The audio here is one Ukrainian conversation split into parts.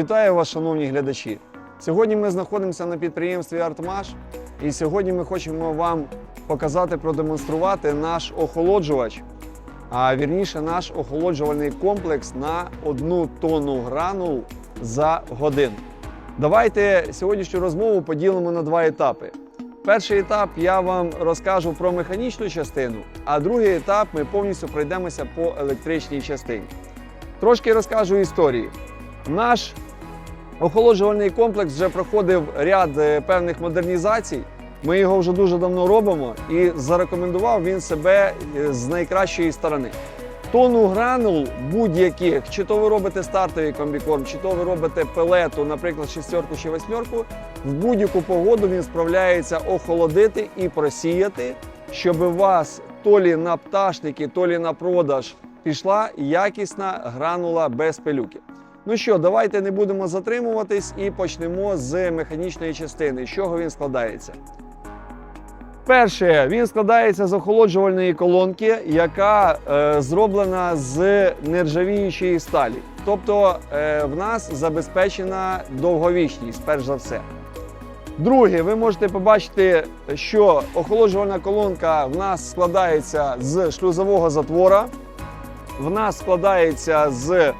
Вітаю вас, шановні глядачі. Сьогодні ми знаходимося на підприємстві Артмаш, і сьогодні ми хочемо вам показати, продемонструвати наш охолоджувач, а вірніше наш охолоджувальний комплекс на одну тонну гранул за годину. Давайте сьогоднішню розмову поділимо на два етапи. Перший етап я вам розкажу про механічну частину, а другий етап ми повністю пройдемося по електричній частині. Трошки розкажу історії. Наш охолоджувальний комплекс вже проходив ряд е, певних модернізацій. Ми його вже дуже давно робимо і зарекомендував він себе е, з найкращої сторони. Тону гранул будь-яких, чи то ви робите стартовий комбікорм, чи то ви робите пелету, наприклад, шістерку чи восьмерку, в будь-яку погоду він справляється охолодити і просіяти, щоб у вас то лі на пташники, то лі на продаж пішла якісна гранула без пилюки. Ну що, давайте не будемо затримуватись і почнемо з механічної частини. З чого він складається? Перше, він складається з охолоджувальної колонки, яка е, зроблена з нержавіючої сталі. Тобто е, в нас забезпечена довговічність, перш за все. Друге, ви можете побачити, що охолоджувальна колонка в нас складається з шлюзового затвора, в нас складається з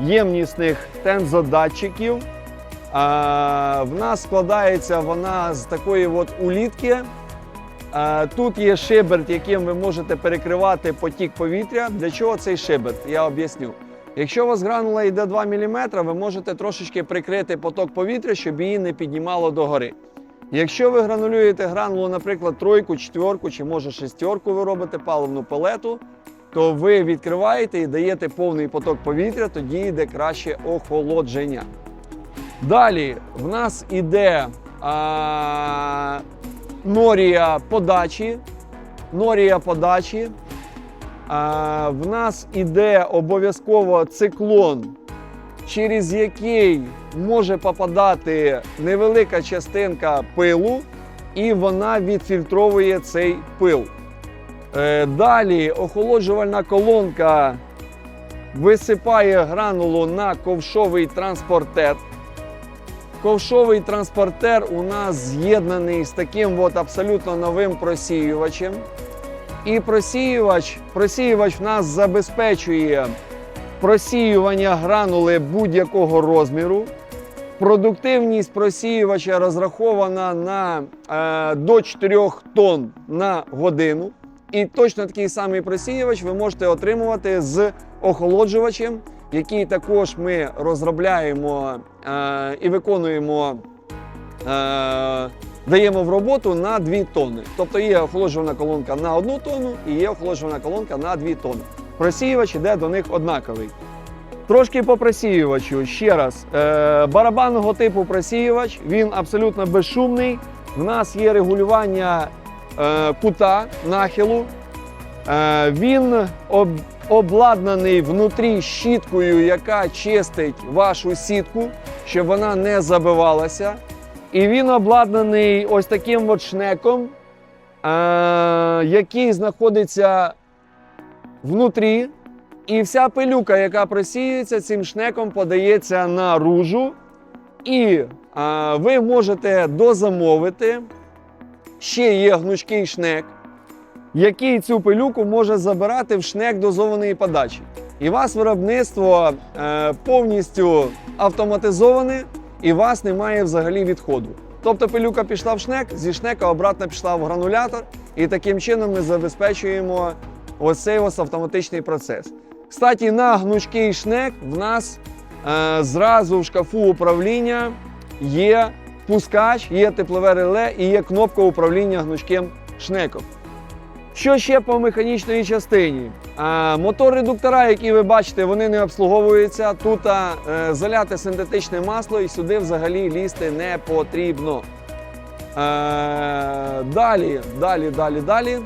ємнісних тензодатчиків. В нас складається вона з такої от улітки. Тут є шиберт, яким ви можете перекривати потік повітря. Для чого цей шиберт? Я об'ясню. Якщо у вас гранула йде 2 мм, ви можете трошечки прикрити поток повітря, щоб її не піднімало догори. Якщо ви гранулюєте гранулу, наприклад, тройку, четверку чи може шестерку, ви робите паливну палету, то ви відкриваєте і даєте повний поток повітря, тоді йде краще охолодження. Далі в нас іде а, норія подачі. Норія подачі. А, в нас іде обов'язково циклон, через який може попадати невелика частинка пилу, і вона відфільтровує цей пил. Е, Далі охолоджувальна колонка висипає гранулу на ковшовий транспортер. Ковшовий транспортер у нас з'єднаний з таким от абсолютно новим просіювачем. І просіювач, просіювач в нас забезпечує просіювання гранули будь-якого розміру. Продуктивність просіювача розрахована на е, до 4 тонн на годину. І точно такий самий просіювач ви можете отримувати з охолоджувачем, який також ми розробляємо е, і виконуємо, е, даємо в роботу на 2 тонни. Тобто є охолоджувана колонка на 1 тонну і є охолоджувана колонка на 2 тонни. Просіювач іде до них однаковий. Трошки по просіювачу. Ще раз, е, барабанного типу просіювач, він абсолютно безшумний. В нас є регулювання кута нахилу. Е, він обладнаний внутрі щіткою, яка чистить вашу сітку, щоб вона не забивалася. І він обладнаний ось таким от шнеком, е, який знаходиться внутрі. І вся пилюка, яка просіюється, цим шнеком подається наружу. І ви можете дозамовити. Ще є гнучкий шнек, який цю пилюку може забирати в шнек дозованої подачі. І вас виробництво е, повністю автоматизоване, і вас немає взагалі відходу. Тобто пилюка пішла в шнек, зі шнека обратно пішла в гранулятор, і таким чином ми забезпечуємо ось цей ось автоматичний процес. Кстати, на гнучкий шнек в нас е, зразу в шкафу управління є пускач, є теплове реле і є кнопка управління гнучким шнеком. Що ще по механічної частині? Е, мотор-редуктора, які ви бачите, вони не обслуговуються. Тут е, заляте синтетичне масло і сюди взагалі лізти не потрібно. Е, далі, далі, далі, далі.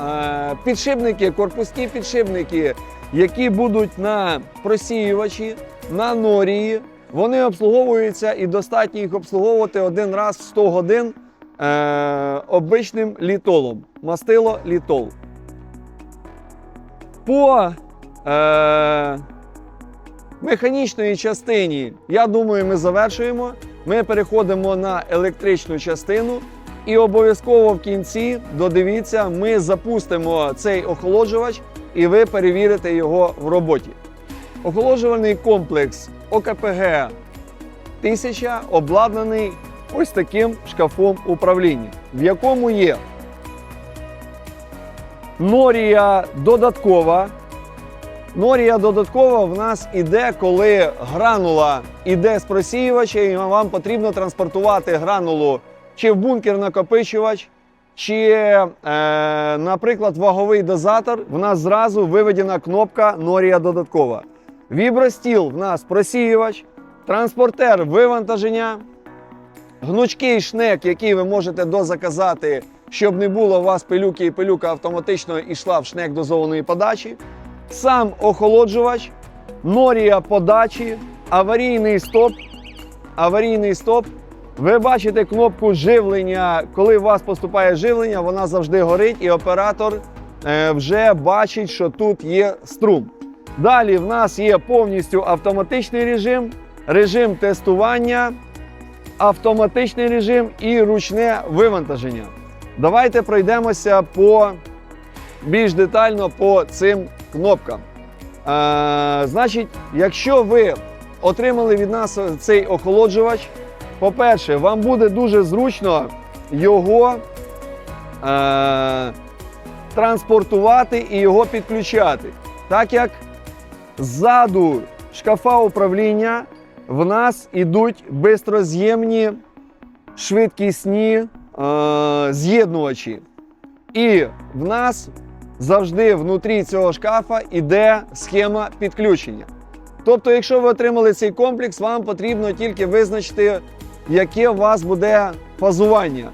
Е, підшипники, корпусні підшипники, які будуть на просіювачі, на норії, вони обслуговуються і достатньо їх обслуговувати один раз в 100 годин е, обичним літолом. Мастило літол. По е, механічної частині, я думаю, ми завершуємо. Ми переходимо на електричну частину. І обов'язково в кінці додивіться, ми запустимо цей охолоджувач і ви перевірите його в роботі. Охолоджувальний комплекс ОКПГ 1000 обладнаний ось таким шкафом управління, в якому є норія додаткова. Норія додаткова в нас іде, коли гранула іде з просіювача, і вам потрібно транспортувати гранулу чи в бункер накопичувач, чи, е, наприклад, ваговий дозатор. В нас зразу виведена кнопка Норія додаткова. Вібростіл в нас просіювач, транспортер вивантаження, гнучкий шнек, який ви можете дозаказати, щоб не було у вас пилюки і пилюка автоматично йшла в шнек дозованої подачі. Сам охолоджувач, норія подачі, аварійний стоп. Аварійний стоп. Ви бачите кнопку живлення. Коли у вас поступає живлення, вона завжди горить, і оператор е, вже бачить, що тут є струм. Далі в нас є повністю автоматичний режим, режим тестування, автоматичний режим і ручне вивантаження. Давайте пройдемося по більш детально по цим кнопкам. Е, значить, якщо ви отримали від нас цей охолоджувач, по-перше, вам буде дуже зручно його е, транспортувати і його підключати. Так як ззаду шкафа управління в нас ідуть бистроз'ємні швидкісні е, з'єднувачі. І в нас завжди внутрі цього шкафа йде схема підключення. Тобто, якщо ви отримали цей комплекс, вам потрібно тільки визначити, яке у вас буде фазування.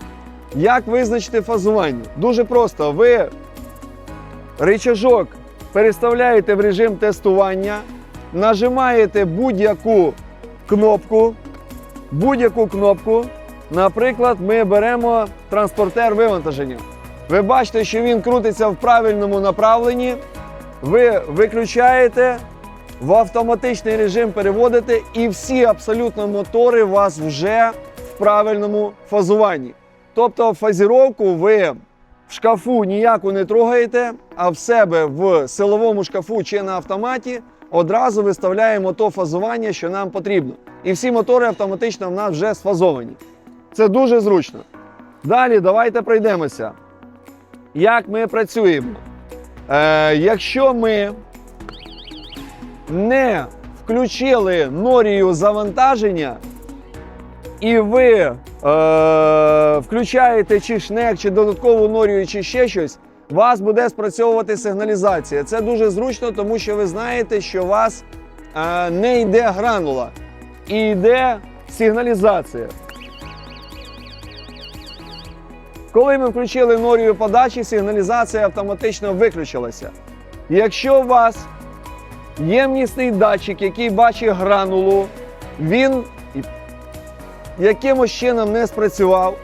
Як визначити фазування? Дуже просто. Ви рычажок переставляєте в режим тестування, нажимаєте будь-яку кнопку, будь-яку кнопку. Наприклад, ми беремо транспортер вивантаження. Ви бачите, що він крутиться в правильному направленні. Ви виключаєте, в автоматичний режим переводите, і всі абсолютно мотори у вас вже в правильному фазуванні. Тобто фазіровку ви в шкафу ніяку не трогаєте, а в себе в силовому шкафу чи на автоматі одразу виставляємо то фазування, що нам потрібно. І всі мотори автоматично в нас вже сфазовані. Це дуже зручно. Далі давайте пройдемося. Як ми працюємо? Е, якщо ми не включили норію завантаження, і ви е, включаєте чи шнек, чи додаткову норію, чи ще щось, вас буде спрацьовувати сигналізація. Це дуже зручно, тому що ви знаєте, що у вас е, не йде гранула і йде сигналізація. Коли ми включили норію подачі, сигналізація автоматично виключилася. Якщо у вас ємнісний датчик, який бачить гранулу, він якимось чином не спрацював.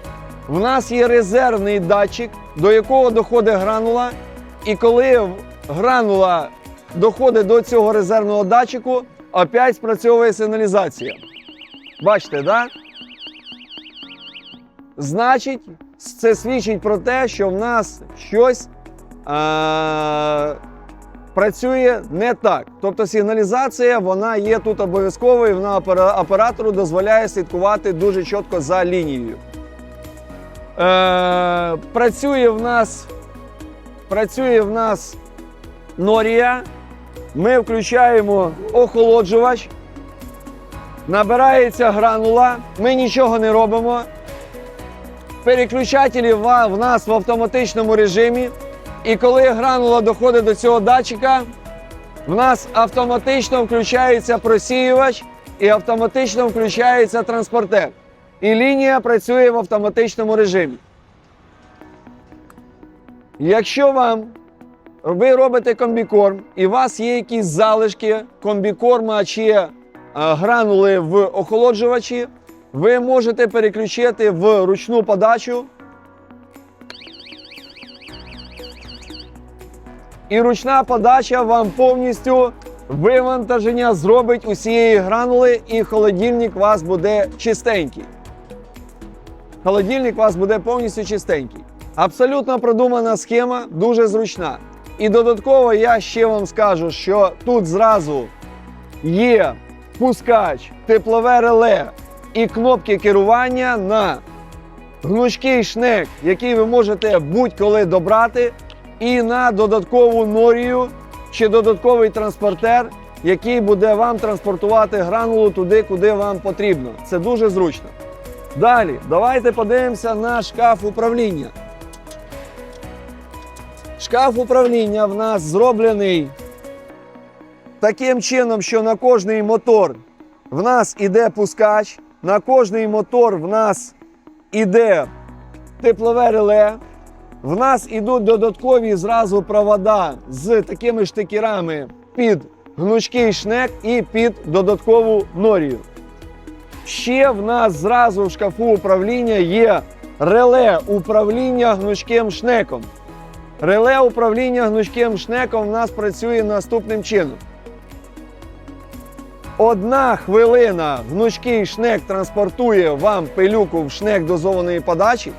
В нас є резервний датчик, до якого доходить гранула. І коли гранула доходить до цього резервного датчику, опять спрацьовує сигналізація. Бачите, да? Значить, це свідчить про те, що в нас щось е- працює не так. Тобто сигналізація вона є тут обов'язковою, вона оператору дозволяє слідкувати дуже чітко за лінією. Е, працює в нас працює в нас норія. Ми включаємо охолоджувач. Набирається гранула, ми нічого не робимо. Переключателі в нас в автоматичному режимі. І коли гранула доходить до цього датчика, в нас автоматично включається просіювач і автоматично включається транспортер. І лінія працює в автоматичному режимі. Якщо вам ви робите комбікорм і у вас є якісь залишки комбікорма чи е, гранули в охолоджувачі, ви можете переключити в ручну подачу. І ручна подача вам повністю Вивантаження зробить усієї гранули, і холодильник вас буде чистенький. Холодильник у вас буде повністю чистенький. Абсолютно продумана схема, дуже зручна. І додатково я ще вам скажу, що тут зразу є пускач, теплове реле і кнопки керування на гнучкий шнек, який ви можете будь-коли добрати, і на додаткову норію чи додатковий транспортер, який буде вам транспортувати гранулу туди, куди вам потрібно. Це дуже зручно. Далі, давайте подивимося на шкаф управління. Шкаф управління в нас зроблений таким чином, що на кожний мотор в нас іде пускач, на кожний мотор в нас іде теплове реле. В нас ідуть додаткові зразу провода з такими штикерами під гнучкий шнек і під додаткову норію. Ще в нас зразу в шкафу управління є реле управління гнучким шнеком. Реле управління гнучким шнеком в нас працює наступним чином. Одна хвилина гнучкий шнек транспортує вам пилюку в шнек дозованої подачі,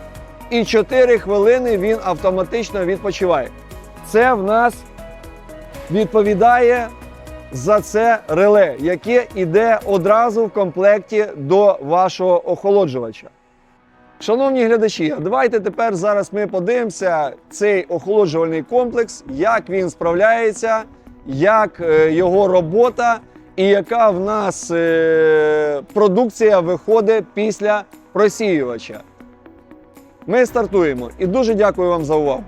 і 4 хвилини він автоматично відпочиває. Це в нас відповідає за це реле, яке йде одразу в комплекті до вашого охолоджувача. Шановні глядачі, давайте тепер зараз ми подивимося цей охолоджувальний комплекс, як він справляється, як е, його робота і яка в нас е, продукція виходить після просіювача. Ми стартуємо і дуже дякую вам за увагу.